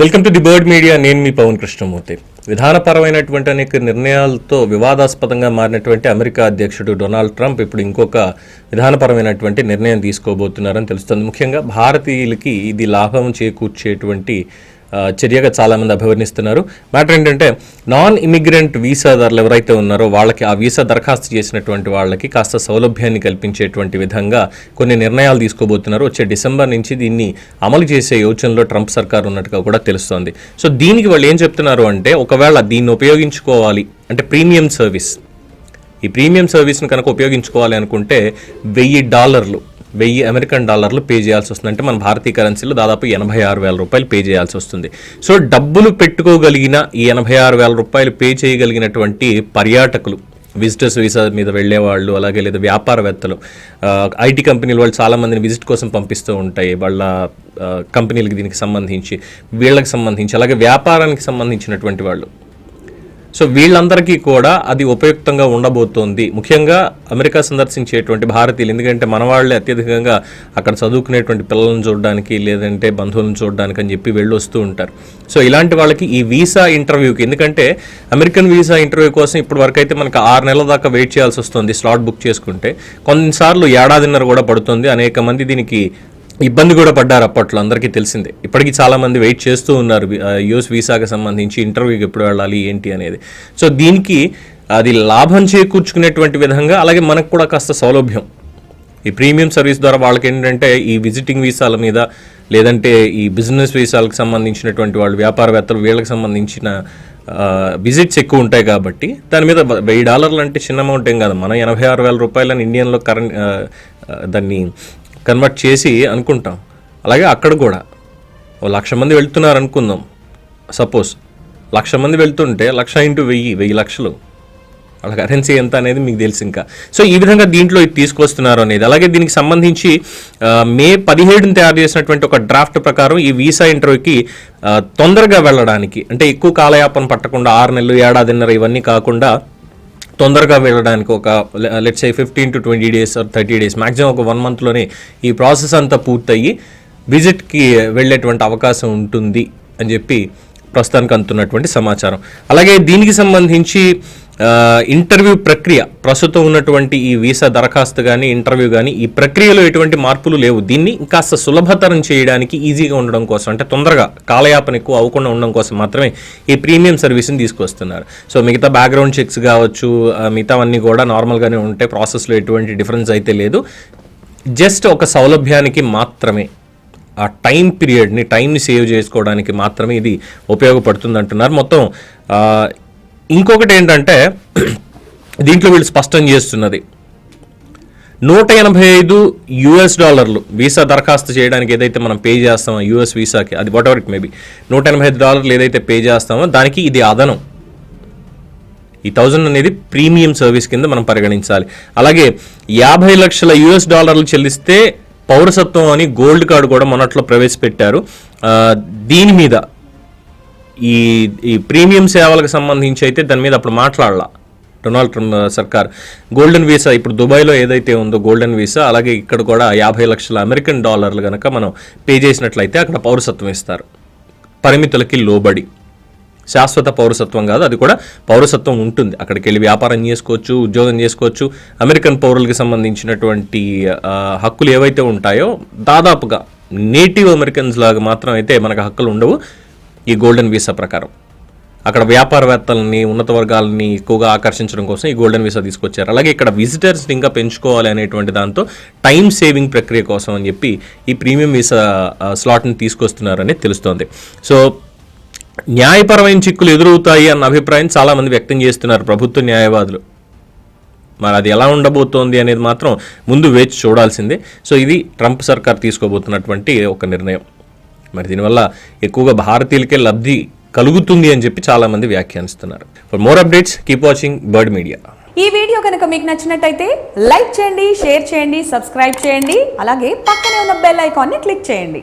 Welcome to the bird media. నేను మీ పవన్ కృష్ణమూర్తి. విధానపరమైనటువంటి అనేక నిర్ణయాలతో వివాదాస్పదంగా మారినటువంటి అమెరికా అధ్యక్షుడు డొనాల్డ్ ట్రంప్ ఇప్పుడు ఇంకొక విధానపరమైనటువంటి నిర్ణయం తీసుకోబోతున్నారని తెలుస్తుంది. ముఖ్యంగా భారతీయులకి ఇది లాభం చేకూర్చేటువంటి చర్యగా చాలామంది అభివర్ణిస్తున్నారు. మ్యాటర్ ఏంటంటే నాన్ ఇమిగ్రెంట్ వీసాదారులు ఎవరైతే ఉన్నారో వాళ్ళకి ఆ వీసా దరఖాస్తు చేసినటువంటి వాళ్ళకి కాస్త సౌలభ్యాన్ని కల్పించేటువంటి విధంగా కొన్ని నిర్ణయాలు తీసుకోబోతున్నారు. వచ్చే డిసెంబర్ నుంచి దీన్ని అమలు చేసే యోచనలో ట్రంప్ సర్కార్ ఉన్నట్టుగా కూడా తెలుస్తోంది. సో దీనికి వాళ్ళు ఏం చెప్తున్నారు అంటే ఒకవేళ దీన్ని ఉపయోగించుకోవాలి అంటే ప్రీమియం సర్వీస్. ఈ ప్రీమియం సర్వీస్ని కనుక ఉపయోగించుకోవాలి అనుకుంటే వెయ్యి డాలర్లు వెయ్యి అమెరికన్ డాలర్లు పే చేయాల్సి వస్తుంది. అంటే మన భారతీయ కరెన్సీలో దాదాపు ఎనభై ఆరు వేల రూపాయలు పే చేయాల్సి వస్తుంది. సో డబ్బులు పెట్టుకోగలిగిన ఈ ఎనభై ఆరు వేల రూపాయలు పే చేయగలిగినటువంటి పర్యాటకులు విజిటర్స్ వీసా మీద వెళ్ళే వాళ్ళు అలాగే లేదా వ్యాపారవేత్తలు ఐటీ కంపెనీలు వాళ్ళు చాలామందిని విజిట్ కోసం పంపిస్తూ ఉంటాయి. వాళ్ళ కంపెనీలకు కంపెనీలకి దీనికి సంబంధించి వీళ్ళకి సంబంధించి అలాగే వ్యాపారానికి సంబంధించినటువంటి వాళ్ళు. సో వీళ్ళందరికీ కూడా అది ఉపయుక్తంగా ఉండబోతోంది. ముఖ్యంగా అమెరికా సందర్శించేటువంటి భారతీయులు ఎందుకంటే మన వాళ్ళే అత్యధికంగా అక్కడ చదువుకునేటువంటి పిల్లలను చూడడానికి లేదంటే బంధువులను చూడడానికి అని చెప్పి వెళ్ళి వస్తూ ఉంటారు. సో ఇలాంటి వాళ్ళకి ఈ వీసా ఇంటర్వ్యూకి ఎందుకంటే అమెరికన్ వీసా ఇంటర్వ్యూ కోసం ఇప్పటి వరకు అయితే మనకు ఆరు నెలల దాకా వెయిట్ చేయాల్సి వస్తుంది స్లాట్ బుక్ చేసుకుంటే. కొన్నిసార్లు ఏడాదిన్నర కూడా పడుతుంది. అనేక మంది దీనికి ఇబ్బంది కూడా పడ్డారు అప్పట్లో అందరికీ తెలిసిందే. ఇప్పటికీ చాలామంది వెయిట్ చేస్తూ ఉన్నారు యుఎస్ వీసాకి సంబంధించి ఇంటర్వ్యూకి ఎప్పుడు వెళ్ళాలి ఏంటి అనేది. సో దీనికి అది లాభం చేకూర్చుకునేటువంటి విధంగా అలాగే మనకు కూడా కాస్త సౌలభ్యం. ఈ ప్రీమియం సర్వీస్ ద్వారా వాళ్ళకి ఏంటంటే ఈ విజిటింగ్ వీసాల మీద లేదంటే ఈ బిజినెస్ వీసాలకు సంబంధించినటువంటి వాళ్ళు వ్యాపారవేత్తలు వీళ్ళకి సంబంధించిన విజిట్స్ ఎక్కువ ఉంటాయి కాబట్టి దాని మీద బ- వెయ్యి డాలర్లు అంటే చిన్న అమౌంట్ ఏం కాదు. మనం ఎనభై ఆరు వేల రూపాయలని ఇండియన్లో కరెంట్ దాన్ని కన్వర్ట్ చేసి అనుకుంటాం. అలాగే అక్కడ కూడా. ఓ లక్ష మంది వెళ్తున్నారు అనుకుందాం సపోజ్ లక్ష మంది వెళ్తుంటే లక్ష ఇంటూ వెయ్యి వెయ్యి లక్షలు. వాళ్ళ కరెన్సీ ఎంత అనేది మీకు తెలుసు ఇంకా. సో ఈ విధంగా దీంట్లో ఇది తీసుకొస్తున్నారు అనేది. అలాగే దీనికి సంబంధించి మే పదిహేడుని తయారు చేసినటువంటి ఒక డ్రాఫ్ట్ ప్రకారం ఈ వీసా ఇంటర్వ్యూకి తొందరగా వెళ్ళడానికి అంటే ఎక్కువ కాలయాపన పట్టకుండా ఆరు నెలలు ఏడాదిన్నర ఇవన్నీ కాకుండా తొందరగా వెళ్ళడానికి ఒక let's a fifteen to twenty days or thirty days maximum ఒక వన్ మంత్లోనే ఈ ప్రాసెస్ అంతా పూర్తయ్యి విజిట్కి వెళ్ళేటువంటి అవకాశం ఉంటుంది అని చెప్పి ప్రస్తుతానికి అందుతున్నటువంటి సమాచారం. అలాగే దీనికి సంబంధించి ఇంటర్వ్యూ ప్రక్రియ ప్రస్తుతం ఉన్నటువంటి ఈ వీసా దరఖాస్తు కానీ ఇంటర్వ్యూ కానీ ఈ ప్రక్రియలో ఎటువంటి మార్పులు లేవు. దీన్ని కాస్త సులభతరం చేయడానికి ఈజీగా ఉండడం కోసం అంటే తొందరగా కాలయాపన ఎక్కువ అవ్వకుండా ఉండడం కోసం మాత్రమే ఈ ప్రీమియం సర్వీస్ని తీసుకొస్తున్నారు. సో మిగతా బ్యాక్గ్రౌండ్ చెక్స్ కావచ్చు మిగతావన్నీ కూడా నార్మల్గానే ఉంటాయి ప్రాసెస్లో ఎటువంటి డిఫరెన్స్ అయితే లేదు. జస్ట్ ఒక సౌలభ్యానికి మాత్రమే ఆ టైం పీరియడ్ని టైంని సేవ్ చేసుకోవడానికి మాత్రమే ఇది ఉపయోగపడుతుంది అంటున్నారు మొత్తం ఇంకొకటి ఏంటంటే దీంట్లో వీళ్ళు స్పష్టం చేస్తున్నది. నూట ఎనభై ఐదు యుఎస్ డాలర్లు వీసా దరఖాస్తు చేయడానికి ఏదైతే మనం పే చేస్తామో యుఎస్ వీసాకి అది వాట్ ఎవర్ ఇట్ మేబీ నూట ఎనభై ఐదు డాలర్లు ఏదైతే పే చేస్తామో దానికి ఇది అదనం. ఈ థౌజండ్ అనేది ప్రీమియం సర్వీస్ కింద మనం పరిగణించాలి. అలాగే యాభై లక్షల యుఎస్ డాలర్లు చెల్లిస్తే పౌరసత్వం అని గోల్డ్ కార్డు కూడా మొన్నట్లో ప్రవేశపెట్టారు. దీని మీద ఈ ఈ ప్రీమియం సేవలకు సంబంధించి అయితే దాని మీద అప్పుడు మాట్లాడాల. డొనాల్డ్ ట్రంప్ సర్కార్. గోల్డెన్ వీసా ఇప్పుడు దుబాయ్లో ఏదైతే ఉందో గోల్డెన్ వీసా అలాగే ఇక్కడ కూడా యాభై లక్షల అమెరికన్ డాలర్లు కనుక మనం పే చేసినట్లయితే అక్కడ పౌరసత్వం ఇస్తారు. పరిమితులకి లోబడి. శాశ్వత పౌరసత్వం కాదు అది కూడా పౌరసత్వం ఉంటుంది. అక్కడికి వెళ్ళి వ్యాపారం చేసుకోవచ్చు ఉద్యోగం చేసుకోవచ్చు. అమెరికన్ పౌరులకి సంబంధించినటువంటి హక్కులు ఏవైతే ఉంటాయో దాదాపుగా నేటివ్ అమెరికన్స్ లాగా మాత్రం అయితే మనకు హక్కులు ఉండవు. ఈ గోల్డెన్ వీసా ప్రకారం. అక్కడ వ్యాపారవేత్తలని ఉన్నత వర్గాలని ఎక్కువగా ఆకర్షించడం కోసం ఈ గోల్డెన్ వీసా తీసుకొచ్చారు. అలాగే ఇక్కడ విజిటర్స్ని ఇంకా పెంచుకోవాలి అనేటువంటి దాంతో టైం సేవింగ్ ప్రక్రియ కోసం అని చెప్పి ఈ ప్రీమియం వీసా స్లాట్ని తీసుకొస్తున్నారని తెలుస్తోంది. సో న్యాయపరమైన చిక్కులు ఎదురవుతాయి అన్న అభిప్రాయం చాలామంది వ్యక్తం చేస్తున్నారు ప్రభుత్వ న్యాయవాదులు. మరి అది ఎలా ఉండబోతోంది అనేది మాత్రం ముందు వేచి చూడాల్సిందే. సో ఇది ట్రంప్ సర్కార్ తీసుకోబోతున్నటువంటి ఒక నిర్ణయం. మరి దీనివల్ల ఎక్కువగా భారతీయులకే లబ్ధి కలుగుతుంది అని చెప్పి చాలామంది వ్యాఖ్యానిస్తున్నారు. For more updates keep watching Bird Media ఈ వీడియో కనుక మీకు నచ్చినట్టయితే లైక్ చేయండి షేర్ చేయండి సబ్స్క్రైబ్ చేయండి అలాగే పక్కనే ఉన్న బెల్ ఐకాన్ని క్లిక్ చేయండి.